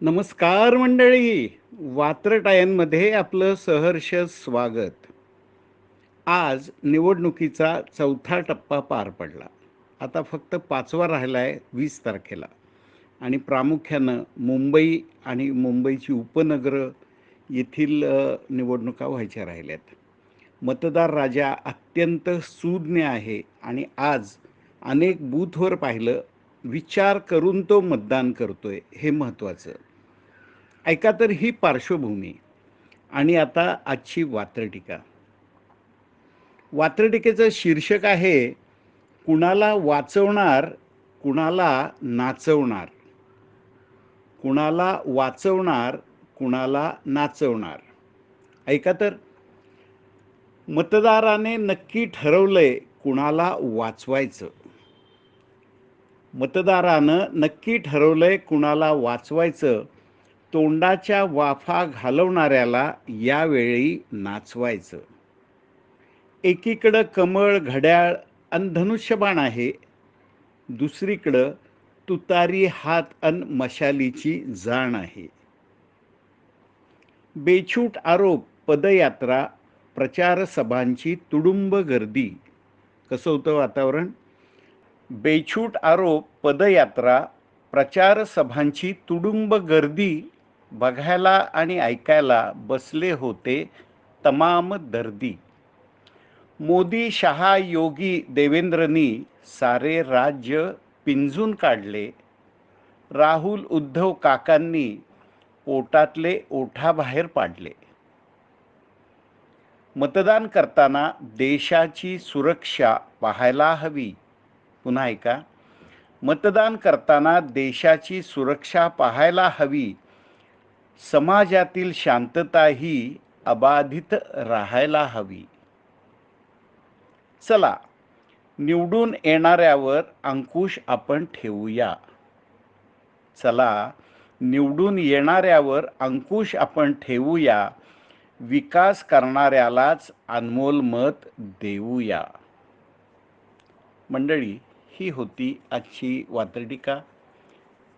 नमस्कार मंडळी. वात्रटायांमध्ये आपलं सहर्ष स्वागत. आज निवडणुकीचा चौथा टप्पा पार पडला. आता फक्त पाचवा राहिला आहे वीस तारखेला. आणि प्रामुख्यानं मुंबई आणि मुंबईची उपनगरं येथील निवडणुका व्हायच्या राहिल्यात. मतदार राजा अत्यंत सुज्ञ आहे आणि आज अनेक बूथवर पाहिलं विचार करून तो मतदान करतोय हे महत्त्वाचं ऐका तर ही पार्श्वभूमी. आणि आता आजची वात्रटीका. वात्रटिकेचं शीर्षक आहे कुणाला वाचवणार कुणाला नाचवणार. कुणाला वाचवणार कुणाला नाचवणार. ऐका तर मतदाराने नक्की ठरवलंय कुणाला वाचवायचं. मतदारानं नक्की ठरवलंय कुणाला वाचवायचं तोंडाच्या वाफा घालवणाऱ्याला यावेळी नाचवायचं. एकीकडं कमळ घड्याळ अन धनुष्यबाण आहे. दुसरीकडं तुतारी हात अन मशालीची जाण आहे. बेछूट आरोप पदयात्रा प्रचार सभांची तुडुंब गर्दी. कसं होतं वातावरण? बेछूट आरोप पदयात्रा प्रचार सभांची तुडुंब गर्दी बघायला आणि ऐकायला बसले होते तमाम दर्दी. मोदी शहा योगी देवेंद्रनी सारे राज्य पिंजून काढले. राहुल उद्धव काकांनी पोटातले ओठाबाहेर पाडले. मतदान करताना देशाची सुरक्षा पाहायला हवी. पुन्हा ऐका. मतदान करताना देशाची सुरक्षा पाहायला हवी समाजातील शांतताही अबाधित राहायला हवी. चला निवडून येणाऱ्यावर अंकुश आपण ठेवूया. चला निवडून येणाऱ्यावर अंकुश आपण ठेवूया. विकास करणाऱ्यालाच अनमोल मत देऊया. मंडळी ही होती आजची वात्रटिका.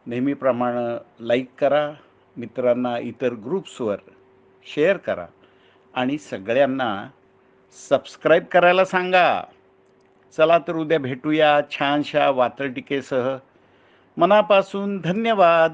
नेहमीप्रमाणे लाईक करा मित्रांना इतर ग्रुप्सवर शेअर करा आणि सगळ्यांना सबस्क्राईब करायला सांगा. चला तर उद्या भेटूया छानशा वात्रटिकेसह. मनापासून धन्यवाद.